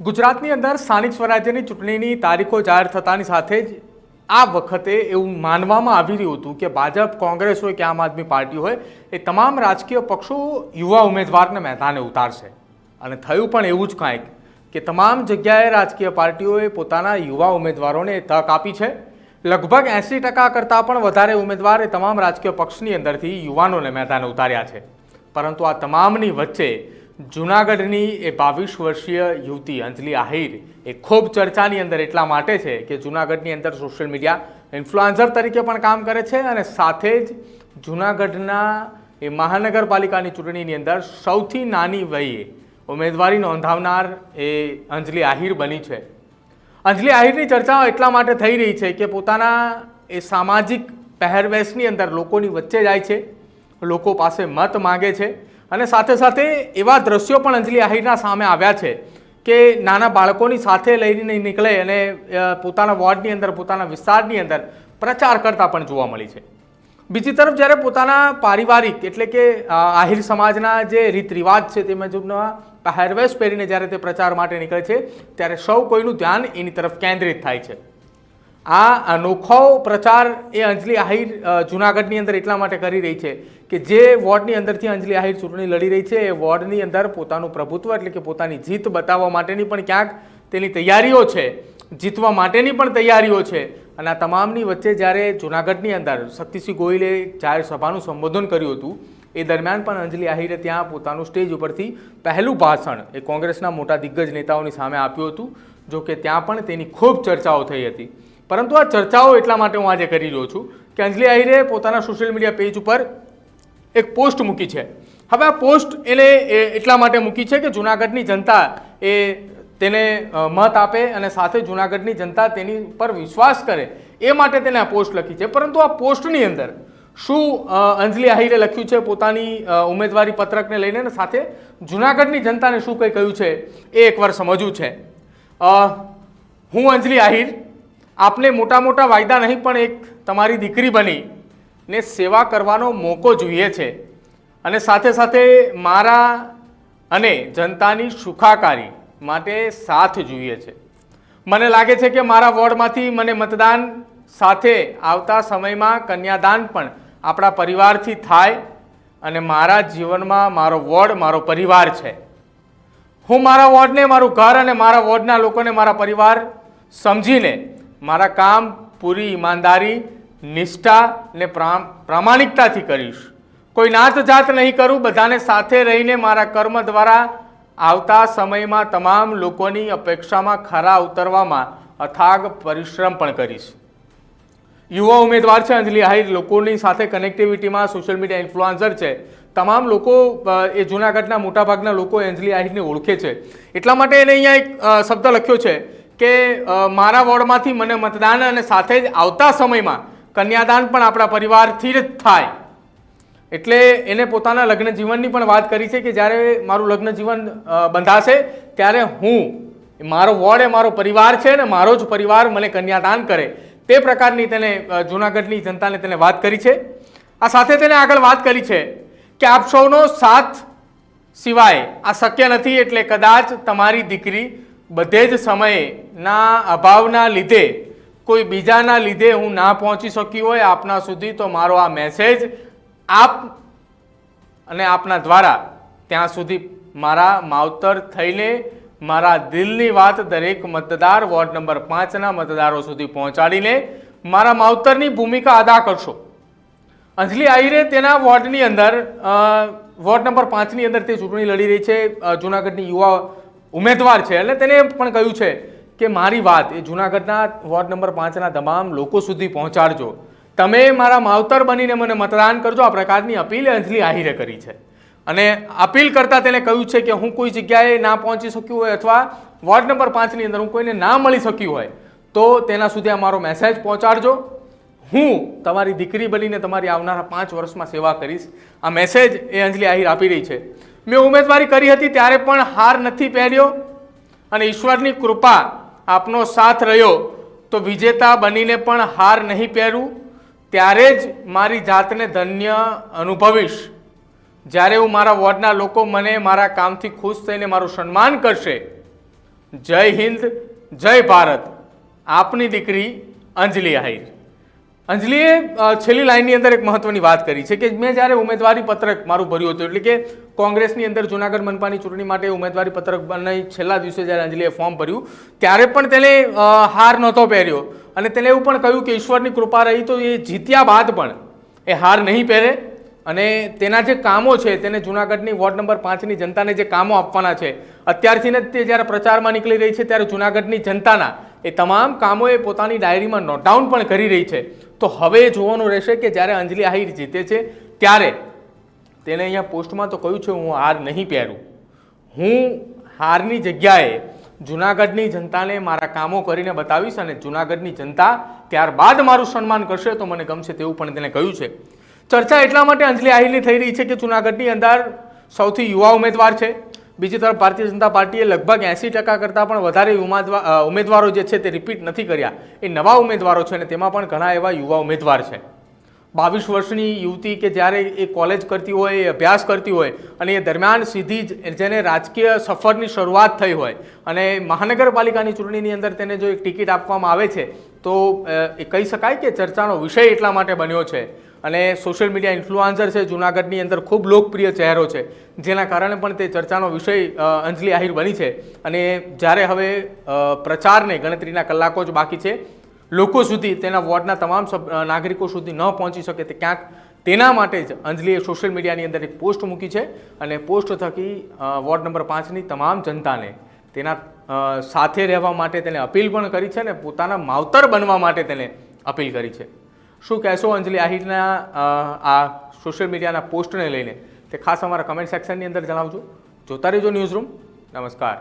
ગુજરાતની અંદર સ્થાનિક સ્વરાજ્યની ચૂંટણીની તારીખો જાહેર થતાની સાથે જ આ વખતે એવું માનવામાં આવી રહ્યું હતું કે ભાજપ, કોંગ્રેસ હોય કે આમ આદમી પાર્ટી હોય, એ તમામ રાજકીય પક્ષો યુવા ઉમેદવારને મેદાને ઉતારશે. અને થયું પણ એવું જ કાંઈક કે તમામ જગ્યાએ રાજકીય પાર્ટીઓએ પોતાના યુવા ઉમેદવારોને તક આપી છે. લગભગ એંસી ટકા કરતાં પણ વધારે ઉમેદવાર તમામ રાજકીય પક્ષની અંદરથી યુવાનોને મેદાને ઉતાર્યા છે. પરંતુ આ તમામની વચ્ચે જૂનાગઢની એ બાવીસ વર્ષીય યુવતી અંજલિ આહિર એ ખૂબ ચર્ચાની અંદર એટલા માટે છે કે જૂનાગઢની અંદર સોશિયલ મીડિયા ઇન્ફ્લુએન્સર તરીકે પણ કામ કરે છે અને સાથે જ જૂનાગઢના એ મહાનગરપાલિકાની ચૂંટણીની અંદર સૌથી નાની વયે ઉમેદવારી નોંધાવનાર એ અંજલિ આહિર બની છે. અંજલિ આહિરની ચર્ચાઓ એટલા માટે થઈ રહી છે કે પોતાના એ સામાજિક પહેરવેશની અંદર લોકોની વચ્ચે જાય છે, લોકો પાસે મત માગે છે અને સાથે સાથે એવા દ્રશ્યો પણ અંજલિ આહિરના સામે આવ્યા છે કે નાના બાળકોની સાથે લઈને નીકળે અને પોતાના વોર્ડની અંદર, પોતાના વિસ્તારની અંદર પ્રચાર કરતા પણ જોવા મળી છે. બીજી તરફ જ્યારે પોતાના પારિવારિક એટલે કે આહિર સમાજના જે રીત રિવાજ છે તે મુજબના હેરવેશ પહેરીને જ્યારે તે પ્રચાર માટે નીકળે છે, ત્યારે સૌ કોઈનું ધ્યાન એની તરફ કેન્દ્રિત થાય છે. આ અનોખો પ્રચાર એ અંજલિ આહિર જૂનાગઢની અંદર એટલા માટે કરી રહી છે કે જે વોર્ડની અંદરથી અંજલિ આહિર ચૂંટણી લડી રહી છે, એ વોર્ડની અંદર પોતાનું પ્રભુત્વ એટલે કે પોતાની જીત બતાવવા માટેની પણ ક્યાંક તેની તૈયારીઓ છે, જીતવા માટેની પણ તૈયારીઓ છે. અને આ તમામની વચ્ચે જ્યારે જૂનાગઢની અંદર શક્તિસિંહ ગોહિલે જાહેર સભાનું સંબોધન કર્યું હતું, એ દરમિયાન પણ અંજલિ આહિરે ત્યાં પોતાનું સ્ટેજ ઉપરથી પહેલું ભાષણ એ કોંગ્રેસના મોટા દિગ્ગજ નેતાઓની સામે આપ્યું હતું જો કે ત્યાં પણ તેની ખૂબ ચર્ચાઓ થઈ હતી. પરંતુ આ ચર્ચાઓ એટલા માટે હું આજે કરી રહ્યો છું કે અંજલિ આહિરે પોતાના સોશિયલ મીડિયા પેજ ઉપર એક પોસ્ટ મૂકી છે. હવે આ પોસ્ટ એને એટલા માટે મૂકી છે કે જૂનાગઢની જનતા એ તેને મત આપે અને સાથે જૂનાગઢની જનતા તેની પર વિશ્વાસ કરે એ માટે તેને આ પોસ્ટ લખી છે. પરંતુ આ પોસ્ટની અંદર શું અંજલિ આહિરે લખ્યું છે પોતાની ઉમેદવારી પત્રકને લઈને સાથે જૂનાગઢની જનતાને શું કંઈ કહ્યું છે એ એકવાર સમજવું છે. હું અંજલિ આહિર આપને મોટા મોટા વાયદા નહીં, પણ એક તમારી દીકરી બની ને સેવા કરવાનો મોકો જોઈએ છે. અને સાથે સાથે મારા અને જનતાની સુખાકારી માટે સાથ જોઈએ છે. મને લાગે છે કે મારા વોર્ડમાંથી મને મતદાન સાથે આવતા સમયમાં કન્યાદાન પણ આપણા પરિવારથી થાય અને મારા જીવનમાં મારો વોર્ડ, મારો પરિવાર છે. હું મારા વોર્ડને, મારું ઘર અને મારા વોર્ડના લોકોને, મારા પરિવાર સમજીને મારા કામ પૂરી ઈમાનદારી, નિષ્ઠા ને પ્રામ- પ્રામાણિકતાથી કરીશ. કોઈ નાત જાત નહીં કરું, બધાને સાથે રહીને મારા કર્મ દ્વારા આવતા સમયમાં તમામ લોકોની અપેક્ષામાં ખરા ઉતરવામાં અથાગ પરિશ્રમ પણ કરીશ. યુવા ઉમેદવાર છે, અંજલિ આહિર લોકોની સાથે કનેક્ટિવિટીમાં સોશિયલ મીડિયા ઇન્ફ્લુઆન્સર છે. તમામ લોકો એ જૂનાગઢના મોટાભાગના લોકો અંજલિ આહિરને ઓળખે છે. એટલા માટે એને અહીંયા એક શબ્દ લખ્યો છે. કે મારા વોર્ડમાંથી મને મતદાન અને સાથે જ આવતા સમયમાં કન્યાદાન પણ આપણા પરિવારથી જ થાય. એટલે એને પોતાના લગ્ન જીવનની પણ વાત કરી છે કે જ્યારે મારું લગ્ન જીવન બંધાશે, ત્યારે હું મારો વોર્ડ એ મારો પરિવાર છે ને મારો જ પરિવાર મને કન્યાદાન કરે. તે પ્રકારની તેને જૂનાગઢની જનતાને તેને વાત કરી છે. આ સાથે તેને આગળ વાત કરી છે કે આપ સૌનો સાથ સિવાય આ શક્ય નથી એટલે કદાચ તમારી દીકરી બધે જ સમયના અભાવના લીધે, કોઈ બીજાના લીધે હું ના પહોંચી શકી હોય આપના સુધી, તો મારો આ મેસેજ આપ અને આપના દ્વારા ત્યાં સુધી મારા માવતર થઈને મારા દિલની વાત દરેક મતદાર વોર્ડ નંબર પાંચના મતદારો સુધી પહોંચાડીને મારા માવતરની ભૂમિકા અદા કરશો. અંજલિ આહિરે તેના વોર્ડની અંદર વોર્ડ નંબર પાંચની અંદર તે ચૂંટણી લડી રહી છે. જૂનાગઢની યુવા ઉમેદવાર છે. અને તેને પણ કહ્યું છે કે મારી વાત એ જૂનાગઢના વોર્ડ નંબર પાંચના તમામ લોકો સુધી પહોંચાડજો. તમે મારા માવતર બનીને મને મતદાન કરજો. આ પ્રકારની અપીલ અંજલિ આહિરે કરી છે. અને અપીલ કરતાં તેણે કહ્યું છે કે હું કોઈ જગ્યાએ ના પહોંચી શક્યું હોય અથવા વોર્ડ નંબર પાંચની અંદર હું કોઈને ના મળી શક્યું હોય, તો તેના સુધી આ મારો મેસેજ પહોંચાડજો. હું તમારી દીકરી બનીને તમારી આવનારા પાંચ વર્ષમાં સેવા કરીશ. આ મેસેજ એ અંજલિ આહિર આપી રહી છે. મેં ઉમેદવારી કરી હતી, ત્યારે પણ હાર નથી પહેર્યો અને ઈશ્વરની કૃપા આપનો સાથ રહ્યો તો વિજેતા બનીને પણ હાર નહીં પહેરું. ત્યારે જ મારી જાતને ધન્ય અનુભવીશ. જ્યારે હું મારા વોર્ડના લોકો મને મારા કામથી ખુશ થઈને મારું સન્માન કરશે, જય હિન્દ, જય ભારત. આપની દીકરી અંજલિ આહિર. અંજલિએ છેલ્લી લાઈનની અંદર એક મહત્વની વાત કરી છે કે મેં જ્યારે ઉમેદવારી પત્રક મારું ભર્યું હતું, એટલે કે કોંગ્રેસની અંદર જુનાગઢ મનપાની ચૂંટણી માટે ઉમેદવારી પત્રક બનાવી છેલ્લા દિવસે જ્યારે અંજલીએ ફોર્મ ભર્યું, ત્યારે પણ તેને હાર નહોતો પહેર્યો. અને તેને એવું પણ કહ્યું કે ઈશ્વરની કૃપા રહી તો એ જીત્યા બાદ પણ એ હાર નહીં પહેરે. અને તેના જે કામો છે, તેને જુનાગઢની વોર્ડ નંબર પાંચની જનતાને જે કામો આપવાના છે, અત્યારથી જ તે જ્યારે પ્રચારમાં નીકળી રહી છે, ત્યારે જુનાગઢની જનતાના એ તમામ કામો એ પોતાની ડાયરીમાં નોટ ડાઉન પણ કરી રહી છે. તો હવે જોવાનું રહેશે કે જ્યારે અંજલિ આહિર જીતે છે, ત્યારે તેને અહીંયા પોસ્ટમાં તો કહ્યું છે, હું હાર નહીં પહેરું. હું હારની જગ્યાએ જુનાગઢની જનતાને મારા કામો કરીને બતાવીશ અને જુનાગઢની જનતા ત્યારબાદ મારું સન્માન કરશે. તો મને ગમશે તેવું પણ તેણે કહ્યું છે. ચર્ચા એટલા માટે અંજલિ આહિરની થઈ રહી છે કે જુનાગઢની અંદર સૌથી યુવા ઉમેદવાર છે. બીજી તરફ ભારતીય જનતા પાર્ટીએ લગભગ એંસી ટકા કરતાં પણ વધારે ઉમેદવા- ઉમેદવારો જે છે તે રિપીટ નથી કર્યા. એ નવા ઉમેદવારો છે અને તેમાં પણ ઘણા એવા યુવા ઉમેદવાર છે. બાવીસ વર્ષની યુવતી કે જ્યારે એ કોલેજ કરતી હોય, એ અભ્યાસ કરતી હોય અને એ દરમિયાન સીધી જ જેને રાજકીય સફરની શરૂઆત થઈ હોય અને મહાનગરપાલિકાની ચૂંટણીની અંદર તેને જો એક ટિકિટ આપવામાં આવે છે, તો એ કહી શકાય કે ચર્ચાનો વિષય એટલા માટે બન્યો છે. અને સોશિયલ મીડિયા ઇન્ફ્લુઆન્સર છે, જૂનાગઢની અંદર ખૂબ લોકપ્રિય ચહેરો છે. જેના કારણે પણ તે ચર્ચાનો વિષય અંજલિ આહિર બની છે. અને જ્યારે હવે પ્રચારને ગણતરીના કલાકો જ બાકી છે, લોકો સુધી, તેના વોર્ડના તમામ નાગરિકો સુધી ન પહોંચી શકે તે ક્યાંક તેના માટે જ અંજલિએ સોશિયલ મીડિયાની અંદર એક પોસ્ટ મૂકી છે. અને પોસ્ટ થકી વોર્ડ નંબર પાંચની તમામ જનતાને તેના સાથે રહેવા માટે તેને અપીલ પણ કરી છે અને પોતાના માવતર બનવા માટે તેને અપીલ કરી છે. શું કહેશો અંજલિ આહિરના આ સોશિયલ મીડિયાના પોસ્ટને લઈને? તે ખાસ અમારા કમેન્ટ સેક્શનની અંદર જણાવજો. જોતા રહેજો ન્યૂઝ રૂમ નમસ્કાર.